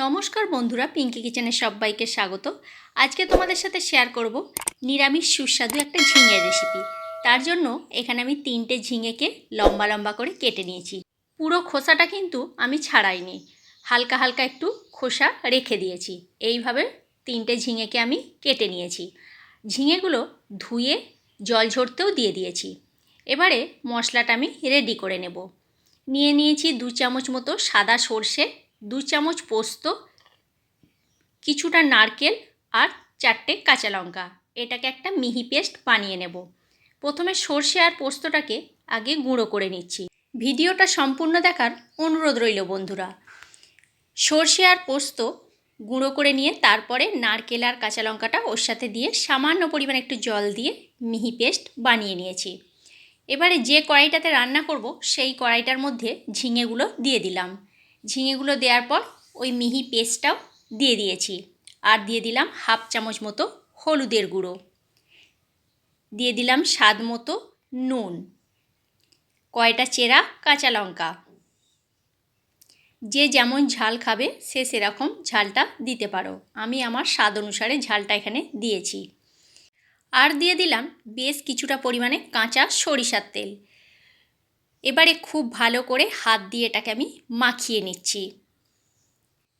নমস্কার বন্ধুরা পিঙ্কি কিচেনের সবাইকে স্বাগত। আজকে তোমাদের সাথে শেয়ার করব নিরামিষ সুস্বাদু একটা ঝিঙে রেসিপি তার জন্য এখানে আমি তিনটে ঝিঙেকে লম্বা লম্বা করে কেটে নিয়েছি। পুরো খোসাটা কিন্তু আমি ছাড়াইনি। হালকা হালকা একটু খোসা রেখে দিয়েছি। এইভাবে তিনটে ঝিঙেকে আমি কেটে নিয়েছি। ঝিঙেগুলো ধুয়ে জল ঝরতেও দিয়ে দিয়েছি। এবারে মশলাটা আমি রেডি করে নেব। নিয়ে নিয়েছি দু চামচ মতো সাদা সর্ষে দু চামচ পোস্ত, কিছুটা নারকেল আর চারটে কাঁচা লঙ্কা। এটাকে একটা মিহি পেস্ট বানিয়ে নেব। প্রথমে সর্ষে আর পোস্তটাকে আগে গুঁড়ো করে নিচ্ছি। ভিডিওটা সম্পূর্ণ দেখার অনুরোধ রইল বন্ধুরা। সর্ষে আর পোস্ত গুঁড়ো করে নিয়ে তারপরে নারকেল আর কাঁচা লঙ্কাটা ওর সাথে দিয়ে সামান্য পরিমাণ একটু জল দিয়ে মিহি পেস্ট বানিয়ে নিয়েছি। এবারে যে কড়াইটাতে রান্না করব, সেই কড়াইটার মধ্যে ঝিঙেগুলো দিয়ে দিলাম। ঝিঙেগুলো দেওয়ার পর ওই মিহি পেস্টটাও দিয়ে দিয়েছি। আর দিয়ে দিলাম হাফ চামচ মতো হলুদের গুঁড়ো। দিয়ে দিলাম স্বাদ মতো নুন, কয়টা চেরা কাঁচা লঙ্কা। যে যেমন ঝাল খাবে সে সেরকম ঝালটা দিতে পারো। আমি আমার স্বাদ অনুসারে ঝালটা এখানে দিয়েছি। আর দিয়ে দিলাম বেশ কিছুটা পরিমাণে কাঁচা সরিষার তেল। এবারে খুব ভালো করে হাত দিয়ে এটাকে আমি মাখিয়ে নিচ্ছি।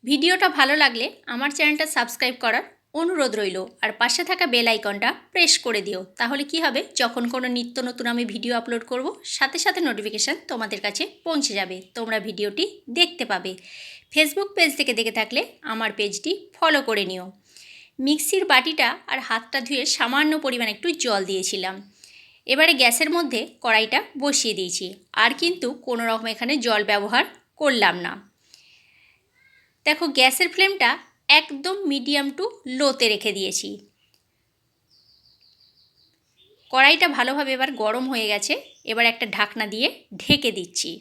ভিডিওটা ভালো লাগলে আমার চ্যানেলটা সাবস্ক্রাইব করার অনুরোধ রইল। আর পাশে থাকা বেল আইকনটা প্রেস করে দিও। তাহলে কি হবে? যখন কোনো নিত্য নতুন আমি ভিডিও আপলোড করব, সাথে সাথে নোটিফিকেশান তোমাদের কাছে পৌঁছে যাবে। তোমরা ভিডিওটি দেখতে পাবে। ফেসবুক পেজ থেকে দেখে থাকলে আমার পেজটি ফলো করে নিও। মিক্সির বাটিটা আর হাতটা ধুয়ে সামান্য পরিমাণ একটু জল দিয়েছিলাম। এবারে গ্যাসের মধ্যে কড়াইটা বসিয়ে দিয়েছি। আর কিন্তু কোনো রকম এখানে জল ব্যবহার করলাম না। দেখো, গ্যাসের ফ্লেমটা একদম মিডিয়াম টু লোতে রেখে দিয়েছি। কড়াইটা ভালোভাবে এবার গরম হয়ে গেছে। এবার একটা ঢাকনা দিয়ে ঢেকে দিচ্ছি।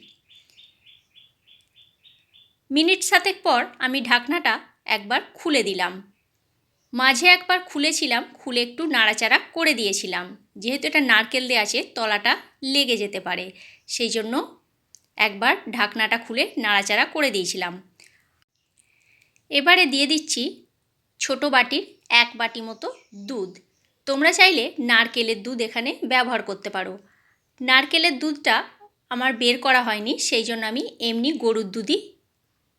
মিনিট সাতেক পর আমি ঢাকনাটা একবার খুলে দিলাম। মাঝে একবার খুলেছিলাম, খুলে একটু নাড়াচাড়া করে দিয়েছিলাম। যেহেতু এটা নারকেল দিয়ে আছে, তলাটা লেগে যেতে পারে। সেই জন্য একবার ঢাকনাটা খুলে নাড়াচাড়া করে দিয়েছিলাম। এবারে দিয়ে দিচ্ছি ছোট বাটির এক বাটি মতো দুধ। তোমরা চাইলে নারকেলের দুধ এখানে ব্যবহার করতে পারো। নারকেলের দুধটা আমার বের করা হয়নি, সেই জন্য আমি এমনি গরুর দুধই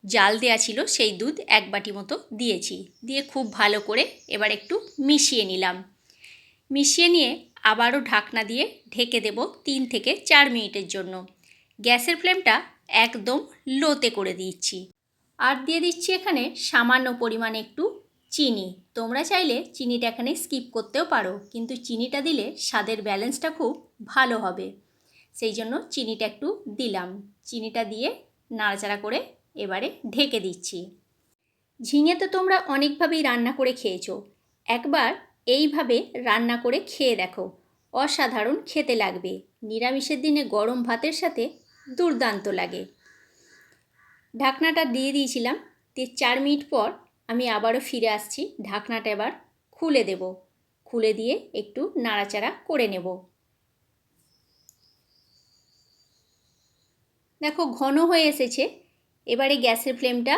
জাল দেওয়া ছিল, সেই দুধ এক বাটি মতো দিয়েছি। দিয়ে খুব ভালো করে এবার একটু মিশিয়ে নিলাম। মিশিয়ে নিয়ে আবারও ঢাকনা দিয়ে ঢেকে দেব তিন থেকে চার মিনিটের জন্য। গ্যাসের ফ্লেমটা একদম লোতে করে দিচ্ছি। আর দিয়ে দিচ্ছি এখানে সামান্য পরিমাণে একটু চিনি। তোমরা চাইলে চিনিটা এখানে স্কিপ করতেও পারো, কিন্তু চিনিটা দিলে স্বাদের ব্যালেন্সটা খুব ভালো হবে। সেই জন্য চিনিটা একটু দিলাম। চিনিটা দিয়ে নাড়াচাড়া করে এবারে ঢেকে দিচ্ছি। ঝিঙে তো তোমরা অনেকভাবেই রান্না করে খেয়েছো। একবার এইভাবে রান্না করে খেয়ে দেখো। অসাধারণ খেতে লাগবে। নিরামিষের দিনে গরম ভাতের সাথে দুর্দান্ত লাগে। ঢাকনাটা দিয়ে দিয়েছিলাম। তে চার মিনিট পর আমি আবারও ফিরে আসছি। ঢাকনাটা এবার খুলে দেব। খুলে দিয়ে একটু নাড়াচাড়া করে নেব। দেখো, ঘন হয়ে এসেছে। এবারে গ্যাসের ফ্লেমটা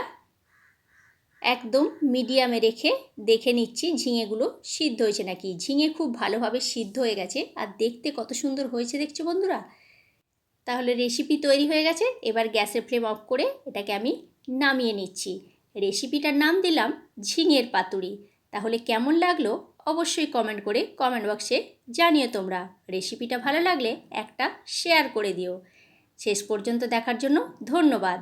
একদম মিডিয়ামে রেখে দেখে নিচ্ছি ঝিঙেগুলো সিদ্ধ হয়েছে নাকি। ঝিঙে খুব ভালোভাবে সিদ্ধ হয়ে গেছে আর দেখতে কত সুন্দর হয়েছে দেখছ বন্ধুরা? তাহলে রেসিপি তৈরি হয়ে গেছে, এবার গ্যাসের ফ্লেম অফ করে এটাকে আমি নামিয়ে নিচ্ছি। রেসিপিটার নাম দিলাম ঝিঙের পাতুরি। তাহলে কেমন লাগল অবশ্যই কমেন্ট করে কমেন্ট বক্সে জানিও তোমরা। রেসিপিটা ভালো লাগলে একটা শেয়ার করে দিও। শেষ পর্যন্ত দেখার জন্য ধন্যবাদ।